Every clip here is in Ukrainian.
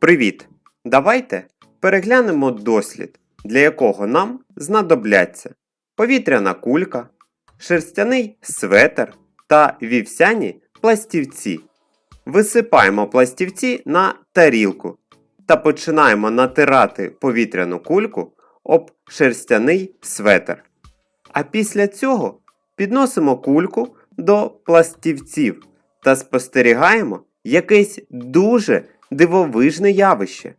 Привіт! Давайте переглянемо дослід, для якого нам знадобляться повітряна кулька, шерстяний светер та вівсяні пластівці. Висипаємо пластівці на тарілку та починаємо натирати повітряну кульку об шерстяний светер. А після цього підносимо кульку до пластівців та спостерігаємо якесь дуже дивовижне явище.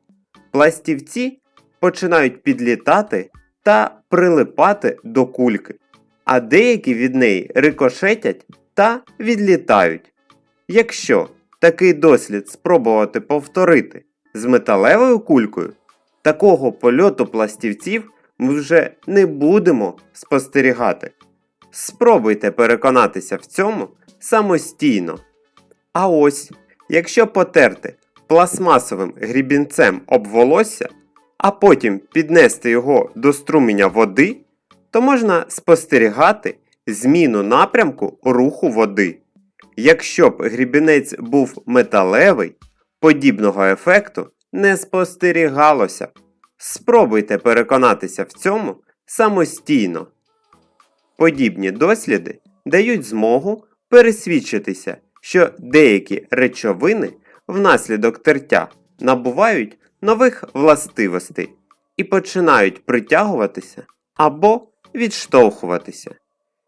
Пластівці починають підлітати та прилипати до кульки, а деякі від неї рикошетять та відлітають. Якщо такий дослід спробувати повторити з металевою кулькою, такого польоту пластівців ми вже не будемо спостерігати. Спробуйте переконатися в цьому самостійно. А ось, якщо потерти пластмасовим грібінцем об волосся, а потім піднести його до струменя води, то можна спостерігати зміну напрямку руху води. Якщо б грібінець був металевий, подібного ефекту не спостерігалося. Спробуйте переконатися в цьому самостійно. Подібні досліди дають змогу пересвідчитися, що деякі речовини внаслідок тертя набувають нових властивостей і починають притягуватися або відштовхуватися.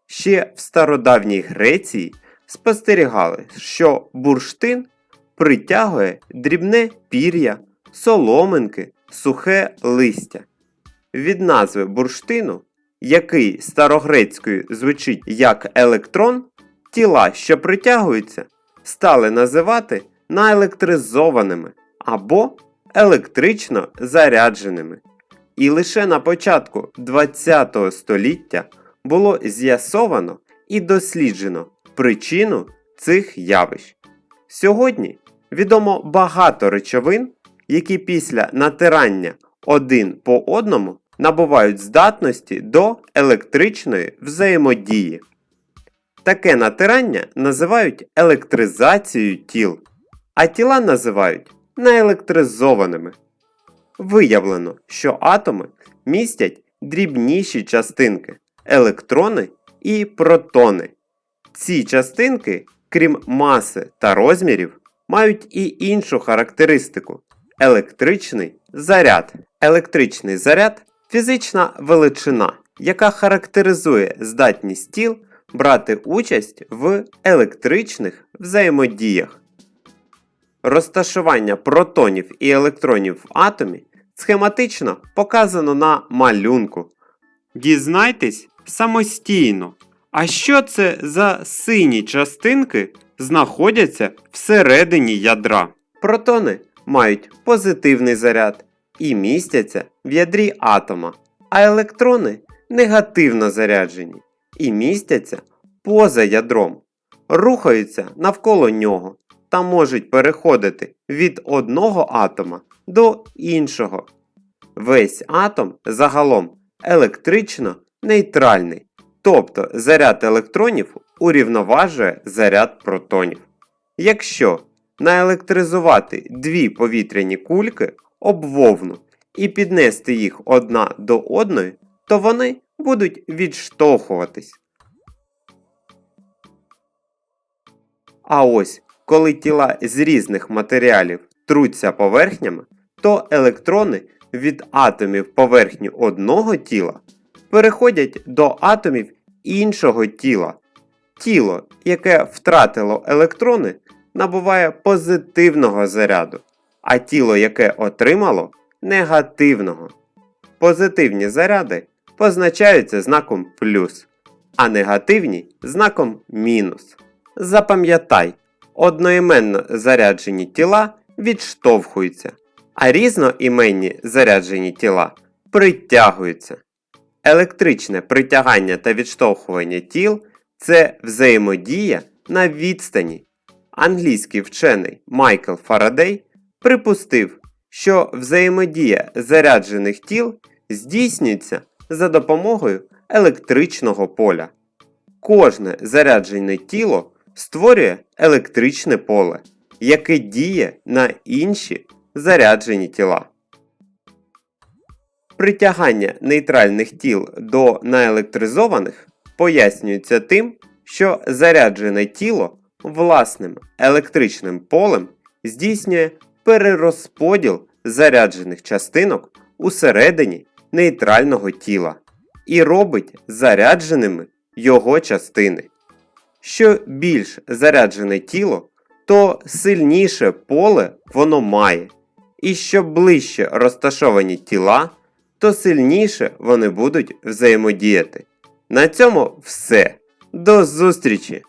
Ще в стародавній Греції спостерігали, що бурштин притягує дрібне пір'я, соломинки, сухе листя. Від назви бурштину, який старогрецькою звучить як електрон, тіла, що притягуються, стали називати наелектризованими або електрично зарядженими. І лише на початку ХХ століття було з'ясовано і досліджено причину цих явищ. Сьогодні відомо багато речовин, які після натирання один по одному набувають здатності до електричної взаємодії. Таке натирання називають електризацією тіл, а тіла називають неелектризованими. Виявлено, що атоми містять дрібніші частинки електрони і протони. Ці частинки, крім маси та розмірів, мають і іншу характеристику електричний заряд. Електричний заряд фізична величина, яка характеризує здатність тіл брати участь в електричних взаємодіях. Розташування протонів і електронів в атомі схематично показано на малюнку. Дізнайтесь самостійно, а що це за сині частинки знаходяться всередині ядра. Протони мають позитивний заряд і містяться в ядрі атома, а електрони негативно заряджені і містяться поза ядром, рухаються навколо нього та можуть переходити від одного атома до іншого. Весь атом загалом електрично нейтральний, тобто заряд електронів урівноважує заряд протонів. Якщо наелектризувати дві повітряні кульки об вовну і піднести їх одна до одної, то вони будуть відштовхуватись. А ось коли тіла з різних матеріалів труться поверхнями, то електрони від атомів поверхні одного тіла переходять до атомів іншого тіла. Тіло, яке втратило електрони, набуває позитивного заряду, а тіло, яке отримало негативного. Позитивні заряди позначаються знаком плюс, а негативні знаком мінус. Запам'ятай, одноіменно заряджені тіла відштовхуються, а різноіменні заряджені тіла притягуються. Електричне притягання та відштовхування тіл це взаємодія на відстані. Англійський вчений Майкл Фарадей припустив, що взаємодія заряджених тіл здійснюється за допомогою електричного поля. Кожне заряджене тіло створює електричне поле, яке діє на інші заряджені тіла. Притягання нейтральних тіл до наелектризованих пояснюється тим, що заряджене тіло власним електричним полем здійснює перерозподіл заряджених частинок усередині нейтрального тіла і робить зарядженими його частини. Що більш заряджене тіло, то сильніше поле воно має, і що ближче розташовані тіла, то сильніше вони будуть взаємодіяти. На цьому все. До зустрічі!